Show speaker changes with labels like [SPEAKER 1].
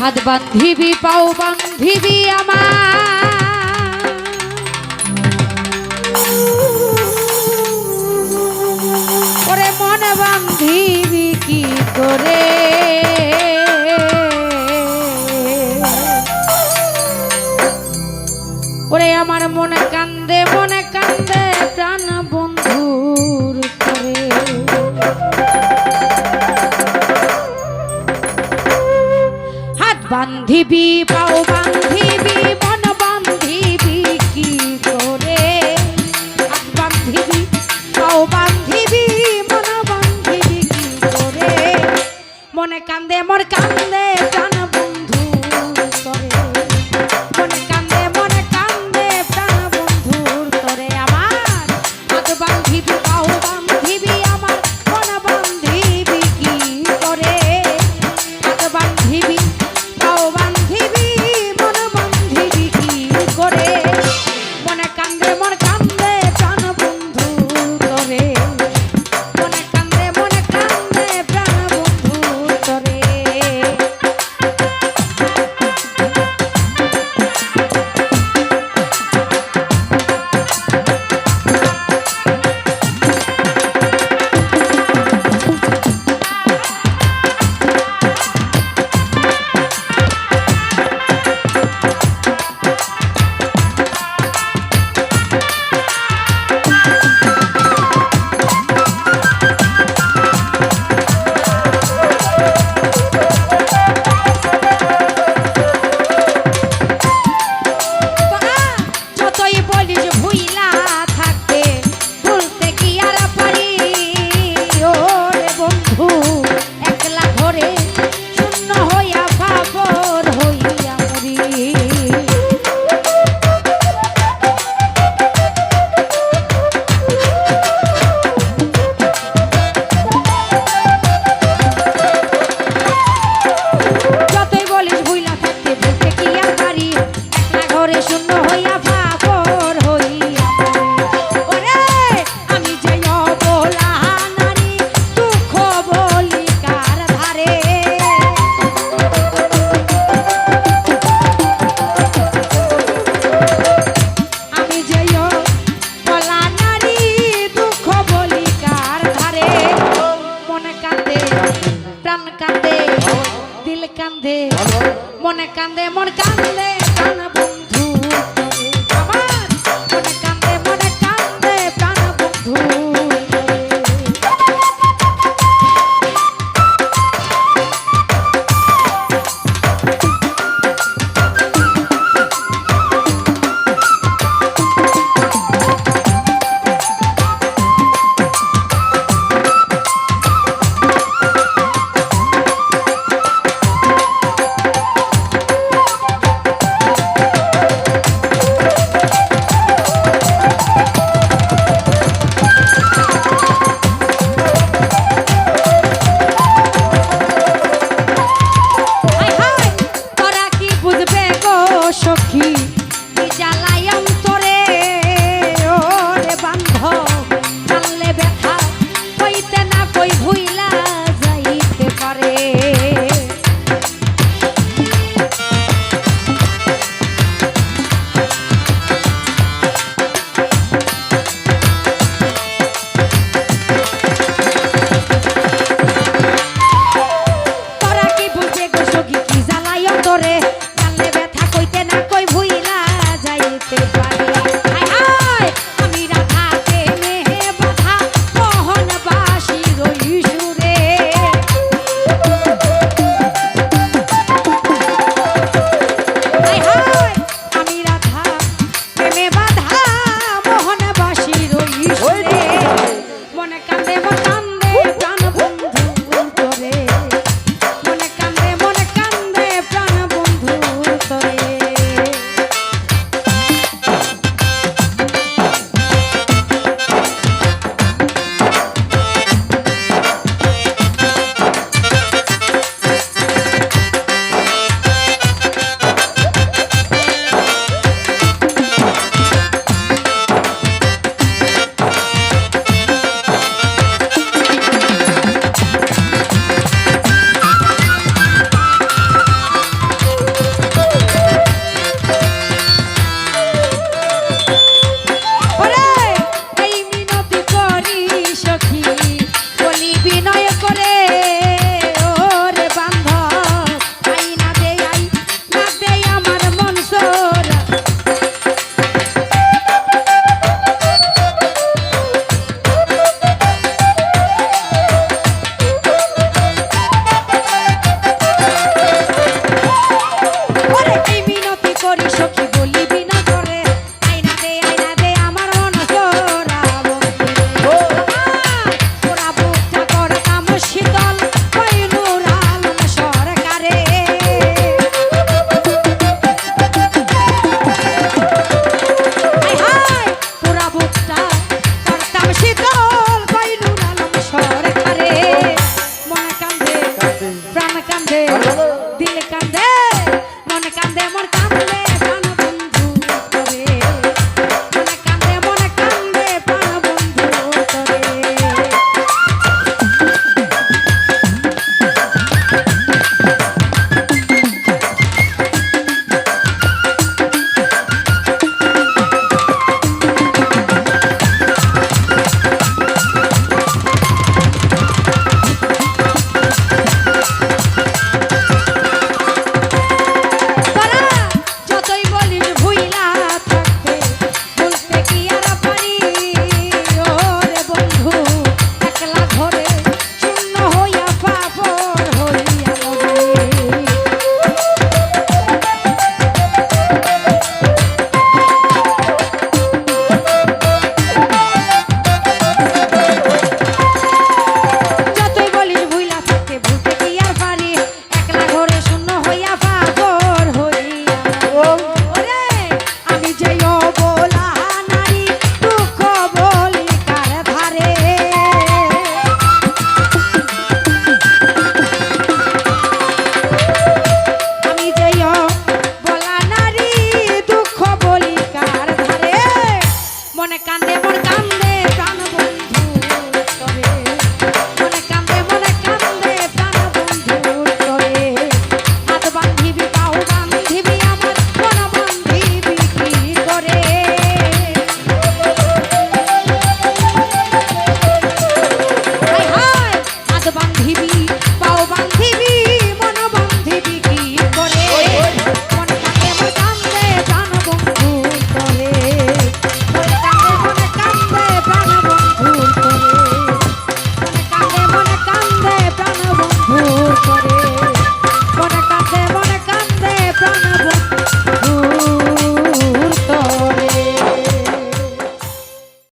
[SPEAKER 1] হাত বান্ধিবি, পাও বান্ধিবি আমার। ওরে মন বান্ধিবি কি করে? ওরে আমার মনে কান্দে মনে কান্দে। বান্ধিবি পাও বান্ধিবি, মন বান্ধিবি, কি তোরে হাত বান্ধিবি, পাও বান্ধিবি, মন বান্ধিবি, কি তোরে মনে কান্দে, মোর কান্দে Goodbye.